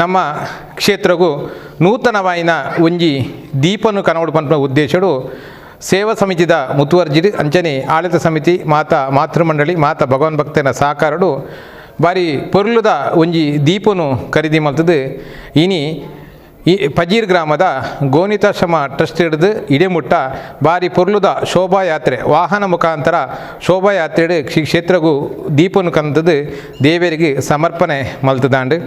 ನಮ್ಮ ಕ್ಷೇತ್ರಗೂ ನೂತನವಾಯಿನ ಒಂಜಿ ದೀಪನು ಕನವಡು ಪಂಪ ಉದ್ದೇಶಡು ಸೇವಾ ಸಮಿತಿದ ಮುತುವರ್ಜಿಡ್ ಅಂಚನೆ ಆಡಳಿತ ಸಮಿತಿ, ಮಾತ ಮಾತೃಮಂಡಳಿ ಮಾತ ಭಗವಾನ್ ಭಕ್ತನ ಸಹಕಾರಡು ಬಾರಿ ಪೊರ್ಲುದ ಒಂಜಿ ದೀಪನು ಖರೀದಿ ಮಲ್ತದು ಇನಿ ಈ ಪಜೀರ್ ಗ್ರಾಮದ ಗೋನಿತಾಶ್ರಮ ಟ್ರಸ್ಟ್ ಹಿಡಿದು ಇಡೆಮುಟ್ಟ ಬಾರಿ ಪೊರ್ಲುದ ಶೋಭಾಯಾತ್ರೆ, ವಾಹನ ಮುಖಾಂತರ ಶೋಭಾಯಾತ್ರೆ ಕ್ಷೇತ್ರಗೂ ದೀಪನು ಕಂದದು ದೇವರಿಗೆ ಸಮರ್ಪಣೆ ಮಲ್ತದಾಂಡು.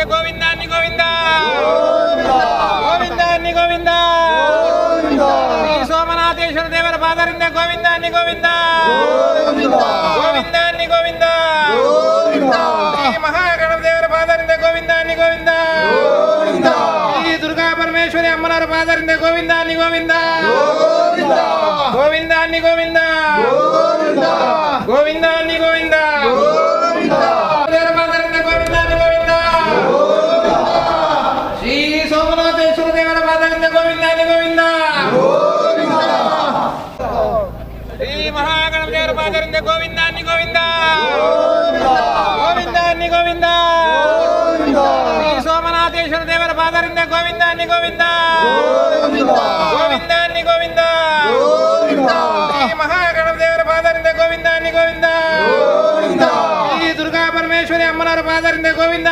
ಮಹಾಗಣಪತಿಯವರ ಪಾದರಿಂದ ಗೋವಿಂದ ಅನ್ನಿ ಗೋವಿಂದ ಗೋವಿಂದ ಅನ್ನಿ ಗೋವಿಂದ ಶ್ರೀ ಸೋಮನಾಥೇಶ್ವರ ದೇವರ ಪಾದರಿಂದ ಗೋವಿಂದ ಅನ್ನಿ ಗೋವಿಂದ ಗೋವಿಂದ ಅನ್ನಿ ಗೋವಿಂದ ಶ್ರೀ ಮಹಾಗಣಪತಿಯವರ ಪಾದರಿಂದ ಗೋವಿಂದ ಅನ್ನಿ ಗೋವಿಂದ ಶ್ರೀ ದುರ್ಗಾ ಪರಮೇಶ್ವರಿ ಅಮ್ಮನವರ ಪಾದರಿಂದ ಗೋವಿಂದ ಅನ್ನಿ ಮಹಾಗಣಪತಿಯವರ ಪಾದರಿಂದ ಗೋವಿಂದ ಅನ್ನಿ ಗೋವಿಂದ ಗೋವಿಂದ ಅನ್ನಿ ಗೋವಿಂದ ಶ್ರೀ ಸೋಮನಾಥೇಶ್ವರ ದೇವರ ಪಾದರಿಂದ ಗೋವಿಂದ ಅನ್ನಿ ಗೋವಿಂದ ಗೋವಿಂದ ಅನ್ನಿ ಗೋವಿಂದ ಶ್ರೀ ಮಹಾಗಣಪತಿಯವರ ಪಾದರಿಂದ ಗೋವಿಂದ ಅನ್ನಿ ಗೋವಿಂದ ಶ್ರೀ ದುರ್ಗಾ ಪರಮೇಶ್ವರಿ ಅಮ್ಮನವರ ಪಾದರಿಂದ ಗೋವಿಂದ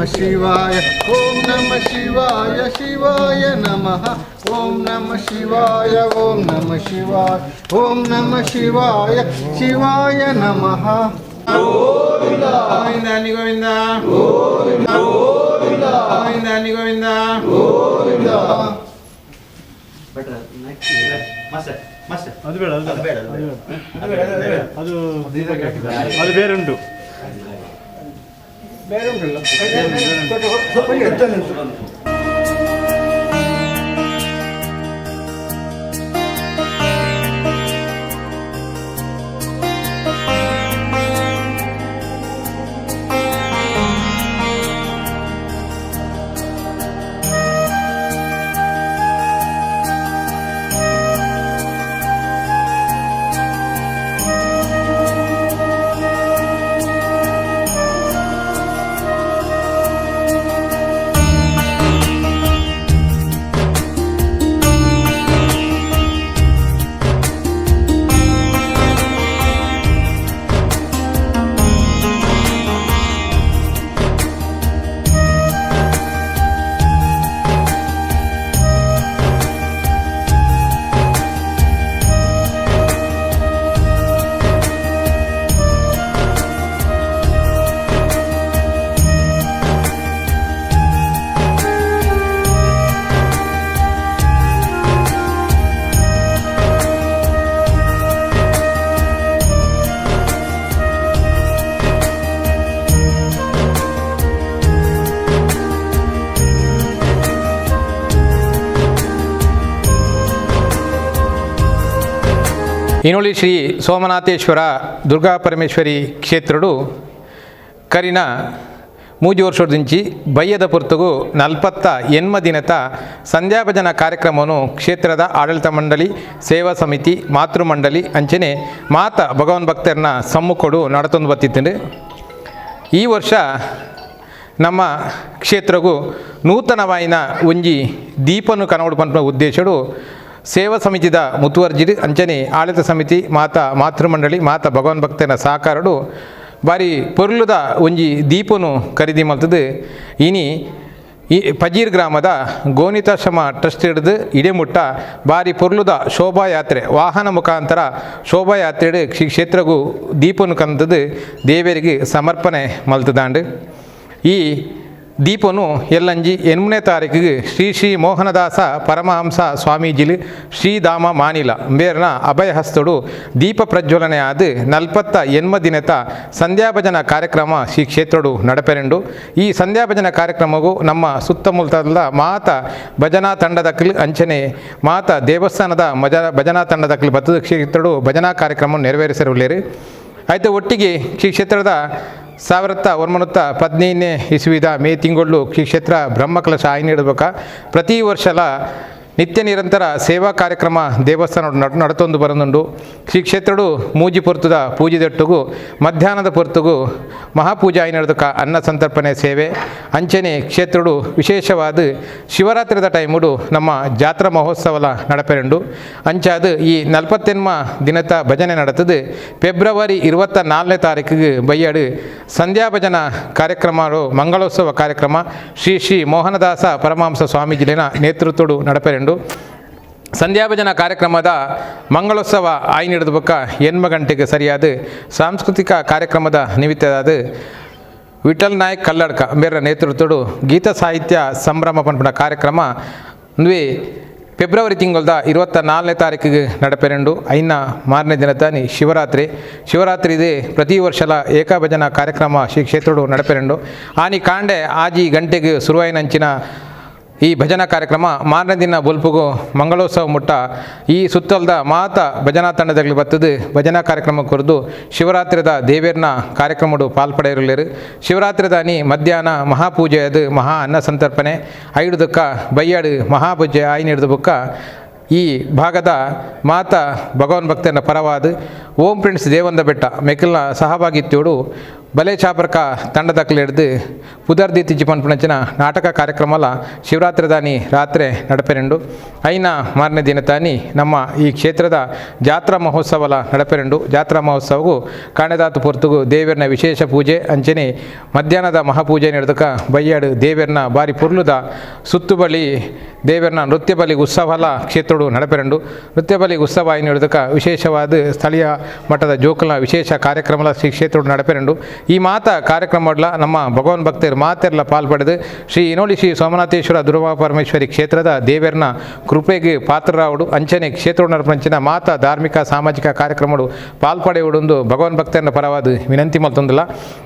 ನಮ ಶಿವಾಯ ಓಂ ನಮ ಶಿವಾಯ ಶಿವಾಯ ನಮಃ. ಓಂ ನಮ ಶಿವಾಯ ಓಂ ನಮ ಶಿವಾಯ ಓಂ ನಮ ಶಿವಾಯ ಶಿವಾಯ ನಮಃ. ಗೋವಿಂದ ಗೋವಿಂದ ಗೋವಿಂದ. ಗೋವಿಂದ ಗೋವಿಂದ. ಅದು ಬೇಡ ಅದು ಬೇಡ. ಅದು ಬೇಡ ಅದು ಅದು ಬೇರೆ ಉಂಟು. ಓಂ ಇನುಳಿ ಶ್ರೀ ಸೋಮನಾಥೇಶ್ವರ ದುರ್ಗಾ ಪರಮೇಶ್ವರಿ ಕ್ಷೇತ್ರಡು ಕರಿನ ಮೂಜಿ ವರ್ಷದಿಂಚಿ ಬಯ್ಯದ ಪುರ್ತುಗು ನಲ್ಪತ್ತ ಎನ್ಮ ದಿನತ ಸಂಧ್ಯಾಭಜನ ಕಾರ್ಯಕ್ರಮವನ್ನು ಕ್ಷೇತ್ರದ ಆಡಳಿತ ಮಂಡಳಿ, ಸೇವಾ ಸಮಿತಿ, ಮಾತೃ ಮಂಡಳಿ ಅಂಚನೆ ಮಾತ ಭಗವನ್ ಭಕ್ತರನ್ನ ಸಮ್ಮುಖಡು ನಡತೊಂದು ಬತ್ತಿತ್ತು ಈ ವರ್ಷ ನಮ್ಮ ಕ್ಷೇತ್ರಗೂ ನೂತನವಾಯಿನ ಒಂಜಿ ದೀಪನು ಕನವಡು ಪಂಪ ಉದ್ದೇಶಡು ಸೇವಾ ಸಮಿತಿದ ಮುತುವರ್ಜಿಡು ಅಂಚನೆ ಆಡಳಿತ ಸಮಿತಿ ಮಾತ ಮಾತೃಮಂಡಳಿ ಮಾತ ಭಗವಾನ್ ಭಕ್ತನ ಸಹಕಾರಡು ಬಾರಿ ಪೊರ್ಲುದ ಒಂಜಿ ದೀಪನು ಖರೀದಿ ಮಲ್ತದು ಇನಿ ಈ ಪಜೀರ್ ಗ್ರಾಮದ ಗೋನಿತಾಶ್ರಮ ಟ್ರಸ್ಟ್ ಹಿಡಿದು ಇಡೆಮುಟ್ಟ ಬಾರಿ ಪೊರ್ಲುದ ಶೋಭಾಯಾತ್ರೆ ವಾಹನ ಮುಖಾಂತರ ಶೋಭಾಯಾತ್ರೆ ಶ್ರೀ ಕ್ಷೇತ್ರಗೂ ದೀಪನು ಕಂದದು ದೇವರಿಗೆ ಸಮರ್ಪಣೆ ಮಲ್ತದಾಂಡು. ಈ ದೀಪನು ಎಲ್ಲಂಜಿ ಎನ್ಮನೇ ತಾರೀಕಿಗೆ ಶ್ರೀ ಶ್ರೀ ಮೋಹನದಾಸ ಪರಮಹಂಸ ಸ್ವಾಮೀಜಿಲಿ ಶ್ರೀಧಾಮ ಮಾನಿಲ ಬೇರ್ನ ಅಭಯಹಸ್ತಡು ದೀಪ ಪ್ರಜ್ವಲನೆ ಆದ ನಲ್ಪತ್ತ ಎನ್ಮ ದಿನತ ಸಂಧ್ಯಾಭಜನ ಕಾರ್ಯಕ್ರಮ ಶ್ರೀ ಕ್ಷೇತ್ರಡು ನಡಪೆರೆಂಡು. ಈ ಸಂಧ್ಯಾಭಜನ ಕಾರ್ಯಕ್ರಮವು ನಮ್ಮ ಸುತ್ತಮುತ್ತಲ ಮಾತ ಭಜನಾ ತಂಡದ ಕಲ್ ಅಂಚನೆ, ಮಾತ ದೇವಸ್ಥಾನದ ಮಜ ಭಜನಾ ತಂಡದ ಕಲ್ ಭತ್ತದ ಕ್ಷೇತ್ರಡು ಭಜನಾ ಕಾರ್ಯಕ್ರಮ ನೆರವೇರಿಸಿರುಳ್ಳೇರು ಆಯಿತು, ಒಟ್ಟಿಗೆ ಶ್ರೀ ಕ್ಷೇತ್ರದ ಸಾವಿರದ ಒಂಬೈನೂರ ಹದಿನೈದನೇ ಇಸುವಿದ ಮೇ ತಿಂಗಳು ಕ್ಷೇತ್ರ ಬ್ರಹ್ಮಕಲಶ ಆಯ್ನೆ ನೀಡಬೇಕ? ಪ್ರತಿ ವರ್ಷಲ ನಿತ್ಯ ನಿರಂತರ ಸೇವಾ ಕಾರ್ಯಕ್ರಮ ದೇವಸ್ಥಾನ ನಡ್, ನಡತೊಂದು ಬರನುಂಡು. ಶ್ರೀ ಕ್ಷೇತ್ರಡು ಮೂಜಿ ಪೊರ್ತುದ ಪೂಜೆದೊಟ್ಟುಗು, ಮಧ್ಯಾಹ್ನದ ಪೊರ್ತುಗು ಮಹಾಪೂಜಾ ನಡೆದಕ ಅನ್ನ ಸಂತರ್ಪಣೆ ಸೇವೆ. ಅಂಚನೆ ಕ್ಷೇತ್ರಡು ವಿಶೇಷವಾದ ಶಿವರಾತ್ರಿದ ಟೈಮುಡು ನಮ್ಮ ಜಾತ್ರಾ ಮಹೋತ್ಸವಲ ನಡಪೆರೆಂಡು. ಅಂಚಾದ ಈ ನಲ್ಪತ್ತೆನ್ಮ ದಿನದ ಭಜನೆ ನಡೆತದು ಫೆಬ್ರವರಿ ಇರುವತ್ತ ನಾಲ್ಕನೇ ತಾರೀಕಿಗೆ ಬೈಯಾಡು ಸಂಧ್ಯಾ ಭಜನ ಕಾರ್ಯಕ್ರಮ ಮಂಗಳೋತ್ಸವ ಕಾರ್ಯಕ್ರಮ ಶ್ರೀ ಶ್ರೀ ಮೋಹನದಾಸ ಪರಮಾಂಸ ಸ್ವಾಮೀಜಿಲಿನ ನೇತೃತ್ವಡು ನಡಪೆರೆಂಡು. ಸಂಧ್ಯಾಭಜನ ಕಾರ್ಯಕ್ರಮದ ಮಂಗಳೋತ್ಸವ ಆಯ್ನ ಬಕ್ಕ ಎನ್ಮ ಗಂಟೆಗೆ ಸರಿಯಾದ ಸಾಂಸ್ಕೃತಿಕ ಕಾರ್ಯಕ್ರಮದ ನಿಮಿತ್ತದಾದ ವಿಠಲ್ ನಾಯಕ್ ಕಲ್ಲಡ್ಕ ಬೇರೆ ನೇತೃತ್ವಡು ಗೀತ ಸಾಹಿತ್ಯ ಸಂಭ್ರಮ ಪಂಪನ ಕಾರ್ಯಕ್ರಮ ನ್ವಿ ಫೆಬ್ರವರಿ ತಿಂಗಳದ ಇರುವತ್ತ ನಾಲ್ಕನೇ ತಾರೀಕಿಗೆ ನಡಪೆರೆಂಡು. ಐನ ಮಾರನೇ ದಿನ ತಾನಿ ಶಿವರಾತ್ರಿ. ಶಿವರಾತ್ರಿ ಇದೆ ಪ್ರತಿ ವರ್ಷಲ ಏಕಾಭಜನ ಕಾರ್ಯಕ್ರಮ ಶ್ರೀ ಕ್ಷೇತ್ರಡು ನಡಪೆರೆಂಡು. ಆನಿ ಕಾಂಡೆ ಆಜಿ ಗಂಟೆಗೆ ಶುರುವಾಯಿನಂಚಿನ ಈ ಭಜನಾ ಕಾರ್ಯಕ್ರಮ ಮಾರನೇ ದಿನ ಬೊಲ್ಪುಗು ಮಂಗಳೋತ್ಸವ ಮುಟ್ಟ ಈ ಸುತ್ತಲದ ಮಾತ ಭಜನಾ ತಂಡದಲ್ಲಿ ಬತ್ತದು ಭಜನಾ ಕಾರ್ಯಕ್ರಮ ಕುರಿದು ಶಿವರಾತ್ರಿದ ದೇವೇರ್ನ ಕಾರ್ಯಕ್ರಮಡು ಪಾಲ್ಪಡೆಯಿರಲಿರು ಶಿವರಾತ್ರಿದ ನೀ ಮಧ್ಯಾಹ್ನ ಮಹಾಪೂಜೆ ಅದು ಮಹಾ ಅನ್ನ ಸಂತರ್ಪಣೆ. ಐಡುದಕ್ಕ ಬೈಯಾಡು ಮಹಾಪೂಜೆ ಆಯ್ನ ಹಿಡಿದು ಬುಕ್ಕ ಈ ಭಾಗದ ಮಾತ ಭಗವಾನ್ ಭಕ್ತನ ಪರವಾದ. ಓಂ ಪ್ರಿನ್ಸ್ ದೇವಂದ ಬೆಟ್ಟ, ಮೆಕ್ಕಲ್ನ ಸಹಭಾಗಿತ್ಯೋಡು ಬಲೆ ಚಾಪರ್ಕ ತಂಡದಕ್ಕಲು ಹಿಡಿದು ತಿಜ್ಜಿ ಪಂಪಣಂಚಿನ ನಾಟಕ ಶಿವರಾತ್ರಿ ದಾನಿ ರಾತ್ರಿ ನಡಪೆರೆಂಡು. ಐನ ಮಾರನೇ ದಿನ ತಾನಿ ನಮ್ಮ ಈ ಕ್ಷೇತ್ರದ ಜಾತ್ರಾ ಮಹೋತ್ಸವಲ ನಡಪೆರೆಂಡು. ಜಾತ್ರಾ ಮಹೋತ್ಸವಗೂ ಕಾಣೆದಾತು ಪೊರ್ತುಗು ದೇವರನ ವಿಶೇಷ ಪೂಜೆ ಅಂಚನೆ ಮಧ್ಯಾಹ್ನದ ಮಹಾಪೂಜೆ ನಡೆದಕ ಬಯ್ಯಾಡು ದೇವರನ ಬಾರಿ ಪುರ್ಲುದ ಸುತ್ತು ಬಳಿ ದೇವರನ ನೃತ್ಯ ಬಲಿ ಉತ್ಸವಲ ಕ್ಷೇತ್ರಡು ನಡಪೆರೆಂಡು. ನೃತ್ಯ ಬಲಿ ಉತ್ಸವ ನಡೆದಕ ವಿಶೇಷವಾದ ಸ್ಥಳೀಯ ಮಟ್ಟದ ಜೋಕುಲ ವಿಶೇಷ ಕಾರ್ಯಕ್ರಮಲ ಶ್ರೀ ಕ್ಷೇತ್ರಡು ನಡಪೆರೆಂಡು. ಈ ಮಾತ ಕಾರ್ಯಕ್ರಮಗಳ ನಮ್ಮ ಭಗವಾನ್ ಭಕ್ತರು ಮಾತೆಲ್ಲ ಪಾಲ್ಪಡೆದು ಶ್ರೀ ಇನೋಳಿ ಶ್ರೀ ಸೋಮನಾಥೇಶ್ವರ ದುರ್ಗಾ ಪರಮೇಶ್ವರಿ ಕ್ಷೇತ್ರದ ದೇವರನ ಕೃಪೆಗೆ ಪಾತ್ರರಾವುಡು, ಅಂಚನೆ ಕ್ಷೇತ್ರ ನಡಪಂಚಿನ ಮಾತ ಧಾರ್ಮಿಕ ಸಾಮಾಜಿಕ ಕಾರ್ಯಕ್ರಮಗಳು ಪಾಲ್ಪಡೆಯುವುದೊಂದು ಭಗವಾನ್ ಭಕ್ತರನ್ನ ಪರವಾದ ವಿನಂತಿ ಮಲ್ತೊಂದಿಲ್ಲ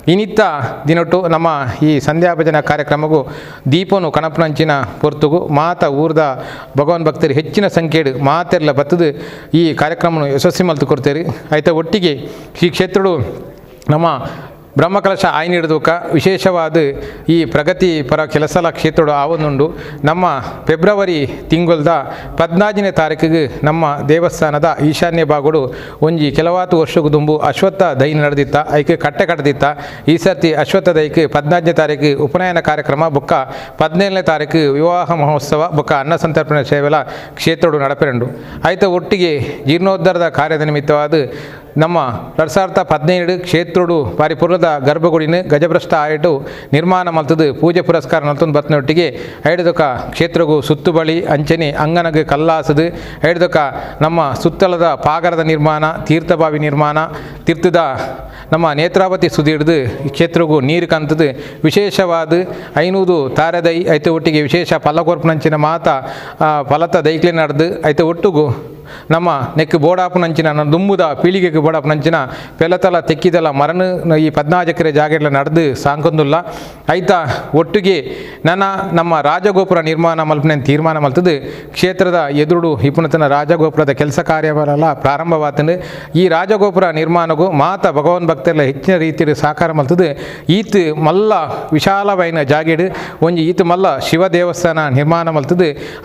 ಇನಿತ್ತ ದಿನಟ್ಟು ನಮ್ಮ ಈ ಸಂಧ್ಯಾ ಭಜನ ಕಾರ್ಯಕ್ರಮಗೂ ದೀಪನು ಕಣಪನಂಚಿನ ಪೊರ್ತುಗು ಮಾತ ಊರ್ದ ಭಗವಾನ್ ಭಕ್ತರು ಹೆಚ್ಚಿನ ಸಂಖ್ಯೆಡು ಮಾತೆಲ್ಲ ಬತ್ತದು ಈ ಕಾರ್ಯಕ್ರಮ ಯಶಸ್ವಿ ಮಲ್ತು ಕೊಡ್ತೇವೆ ಆಯ್ತಾ ಒಟ್ಟಿಗೆ ಈ ಕ್ಷೇತ್ರಡು ನಮ್ಮ ಬ್ರಹ್ಮಕಲಶ ಆಯ್ನ ಹಿಡಿದುಕ ವಿಶೇಷವಾದ ಈ ಪ್ರಗತಿ ಪರ ಕೆಲಸಲ ಕ್ಷೇತ್ರಡು ಆವೊಂದುಂಡು ನಮ್ಮ ಫೆಬ್ರವರಿ ತಿಂಗಳದ ಪದ್ನಾಲ್ಕನೇ ತಾರೀಕಿಗೆ ನಮ್ಮ ದೇವಸ್ಥಾನದ ಈಶಾನ್ಯ ಭಾಗಡು ಒಂಜಿ ಕೆಲವಾತು ವರ್ಷಕ್ಕೂ ದುಂಬು ಅಶ್ವತ್ಥ ದೈನ ನಡೆದಿತ್ತ, ಐಕೆ ಕಟ್ಟೆ ಕಟ್ಟದಿತ್ತ ಈ ಸರ್ತಿ ಅಶ್ವತ್ಥ ದೈಕೆ ಪದ್ನಾಲ್ಕನೇ ತಾರೀಕು ಉಪನಯನ ಕಾರ್ಯಕ್ರಮ ಬೊಕ್ಕ, ಪದಿನೇಳನೇ ತಾರೀಕು ವಿವಾಹ ಮಹೋತ್ಸವ ಬೊಕ್ಕ ಅನ್ನ ಸಂತರ್ಪಣೆ ಸೇವೆಲ ಕ್ಷೇತ್ರಡು ನಡಪೆರಂಡು. ಆಯ್ತು ಒಟ್ಟಿಗೆ ಜೀರ್ಣೋದ್ಧಾರದ ಕಾರ್ಯದ ನಿಮಿತ್ತವಾದ ನಮ್ಮ ಎರಡು ಸಾವಿರದ ಹದಿನೈದು ಕ್ಷೇತ್ರೋಡು ಬಾರಿ ಪುರದ ಗರ್ಭಗುಡಿನ ಗಜಭ್ರಷ್ಟ ಆಯಿಟು ನಿರ್ಮಾಣ ಮಲ್ತದು ಪೂಜೆ ಪುರಸ್ಕಾರ ನಲ್ತೊಂದು ಬತ್ತನೊಟ್ಟಿಗೆ ಐಡದಕ ಕ್ಷೇತ್ರಗೂ ಸುತ್ತು ಬಳಿ ಅಂಚನೆ ಅಂಗನಗೆ ಕಲ್ಲಾಸದು. ಐಡದಕ ನಮ್ಮ ಸುತ್ತಲದ ಪಾಗರದ ನಿರ್ಮಾಣ, ತೀರ್ಥಭಾವಿ ನಿರ್ಮಾಣ ತೀರ್ಥದ ನಮ್ಮ ನೇತ್ರಾವತಿ ಸುದಿ ಹಿಡಿದು ಈ ಕ್ಷೇತ್ರಗೂ ನೀರು ಕಂತದು. ವಿಶೇಷವಾದ ಐನೂರು ತಾರದೈ ಐತೆ ಒಟ್ಟಿಗೆ ವಿಶೇಷ ಫಲಕೊರ್ಪನಂಚಿನ ಮಾತ ಫಲತ ದೈಕ್ಲಿ ನಡೆದು ಐತೆ ಒಟ್ಟಿಗೂ ನಮ್ಮ ನೆಕ್ಕು ಬೋಡಾಪುನಂಚಿನ ದುಂಬುದ ಪೀಳಿಗೆಗೆ ಬೋಡಾಪುನಂಚಿನ ಪೆಲತಲ, ತೆಕ್ಕಿದಲ ಮರಣ ಈ ಪದ್ನಾಲ್ಕು ಎಕರೆ ಜಾಗೆಲ್ಲ ನಡೆದು ಸಾಂಕೊಂದುಲ್ಲ. ಐತ ಒಟ್ಟಿಗೆ ನನ್ನ, ನಮ್ಮ ರಾಜಗೋಪುರ ನಿರ್ಮಾಣ ಮಲ್ಪನೆ ತೀರ್ಮಾನ ಮಲ್ತದ, ಕ್ಷೇತ್ರದ ಎದುರು ಇಪ್ಪುನತನ ರಾಜಗೋಪುರದ ಕೆಲಸ ಕಾರ್ಯಗಳೆಲ್ಲ ಪ್ರಾರಂಭವಾತಂದು, ಈ ರಾಜಗೋಪುರ ನಿರ್ಮಾಣಗೂ ಮಾತ ಭಗವಾನ್ ಭಕ್ತರೆಲ್ಲ ಹೆಚ್ಚಿನ ರೀತಿಯಲ್ಲಿ ಸಹಕಾರ ಮಲ್ತದ, ಈತ್ ಮಲ್ಲ ವಿಶಾಲವೈನ ಜಾಗೇಡು, ಒಂಜಿ ಈತ್ ಮಲ್ಲ ಶಿವ ದೇವಸ್ಥಾನ ನಿರ್ಮಾಣ ಮಲ್ತದ,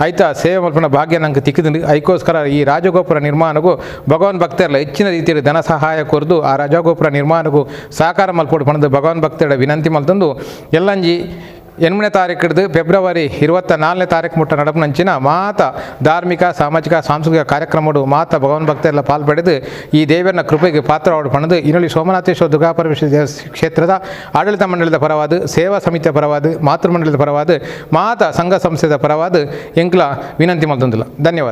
ಐತ ಸೇವೆ ಮಲ್ಪನ ಭಾಗ್ಯ ನಂಗೆ ತಿಕ್ಕಿದ್ದು ಐಕೋಸ್ಕರ ಈ ರಾಜಗೋಪುರ ನಿರ್ಮಾಣಗೂ ಭಗವಾನ್ ಭಕ್ತರೆಲ್ಲ ಹೆಚ್ಚಿನ ರೀತಿಯಲ್ಲಿ ಧನ ಸಹಾಯ ಕೊರದು ಆ ರಾಜಗೋಪುರ ನಿರ್ಮಾಣಗೂ ಸಹಕಾರ ಮಲ್ಪಡು ಪಣದು ಭಗವಾನ್ ಭಕ್ತರ ವಿನಂತಿ ಮಲ್ತಂದು ಎಲ್ಲಂಜಿ ಎಂಟನೇ ತಾರೀಕು ಹಿಡಿದು ಫೆಬ್ರವರಿ ಇರುವತ್ತ ನಾಲ್ಕನೇ ತಾರೀಕು ಮುಟ್ಟ ನಡಪನಂಚಿನ ಮಾತ ಧಾರ್ಮಿಕ, ಸಾಮಾಜಿಕ, ಸಾಂಸ್ಕೃತಿಕ ಕಾರ್ಯಕ್ರಮಗಳು ಮಾತ ಭಗವಾನ್ ಭಕ್ತರೆಲ್ಲ ಪಾಲ್ಪಡೆದು ಈ ದೇವರನ್ನ ಕೃಪೆಗೆ ಪಾತ್ರವಾಡು ಪಣದು ಇನ್ನೊಳಿ ಸೋಮನಾಥೇಶ್ವರ ದುರ್ಗಾಪರಮೇಶ್ವರ ಕ್ಷೇತ್ರದ ಆಡಳಿತ ಮಂಡಳಿಯ ಪರವಾದ, ಸೇವಾ ಸಮಿತಿಯ ಪರವಾದ, ಮಾತೃ ಮಂಡಳಿದ ಪರವಾದ, ಮಾತ ಸಂಘ ಸಂಸ್ಥೆದ ಪರವಾದ ಎಂಕ್ಲ ವಿನಂತಿ ಮಲ್ತೊಂದಿಲ್ಲ. ಧನ್ಯವಾದ.